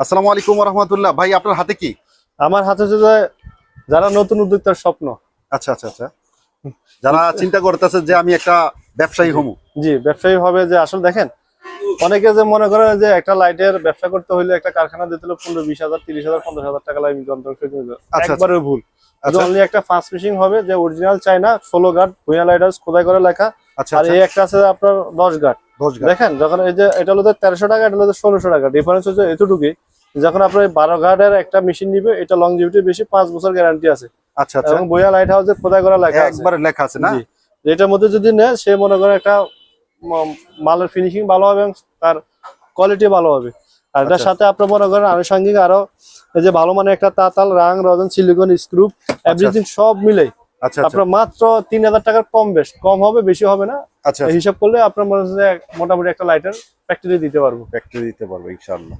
আসসালামু আলাইকুম রহমতুল্লাহ ভাই আপনার হাতে কি? আমার হাতে হচ্ছে যে যারা নতুন উদ্যোক্তার স্বপ্ন। আচ্ছা আচ্ছা আচ্ছা। যারা চিন্তা করতেছে যে আমি একটা ব্যবসায়ী হমু জি ব্যবসায়ী হবে যে আসলে দেখেন অনেকে যে মনে করে যে একটা লাইটের ব্যবসা করতে হলে একটা কারখানা দিতে হলে পনেরো বিশ হাজার তিরিশ হাজার পঞ্চাশ হাজার টাকা লাগবে যন্ত্র হবে। আচ্ছা। একবারে ভুল। আচ্ছা। অনলি একটা ফাস্ট ফিশিং হবে যে অরিজিনাল চাইনা ষোলো গার্ড ভুইয়া লাইটার্স খোদাই করে লেখা। আচ্ছা আর আচ্ছা। এই একটা আছে আপনার দশ গার্ড দেখেন যখন এই যে এটা হলো তেরোশো টাকা এটা হলো ষোলোশো টাকা। ডিফারেন্স হচ্ছে এতটুকুই। যখন আপনার বারো গার্ডের একটা মেশিন নিবে এটা লংজিভিটি বেশি পাঁচ বছর গ্যারান্টি আছে। আচ্ছা আচ্ছা। এবং বইয়া লাইট হাউসে খোদাই করা লেখা একবারে লেখা আছে না? এটার মধ্যে যদি নেয় সে মনে করে একটা মালের ফিনিশিং ভালো হবে এবং তার কোয়ালিটি ভালো হবে। আর এটার আচ্ছা। সাথে আপনার মনে করেন আনুষঙ্গিক আরও এই যে ভালো মানে একটা তাতাল রাং রজন সিলিকন স্ক্রু এভরিথিং সব মিলে আপনার মাত্র তিন হাজার টাকার কম বেশ কম হবে বেশি হবে না। আচ্ছা হিসাব করলে আপনার মনে হচ্ছে মোটামুটি একটা লাইটার ফ্যাক্টরি দিতে পারব। ফ্যাক্টরি দিতে পারব ইনশাআল্লাহ।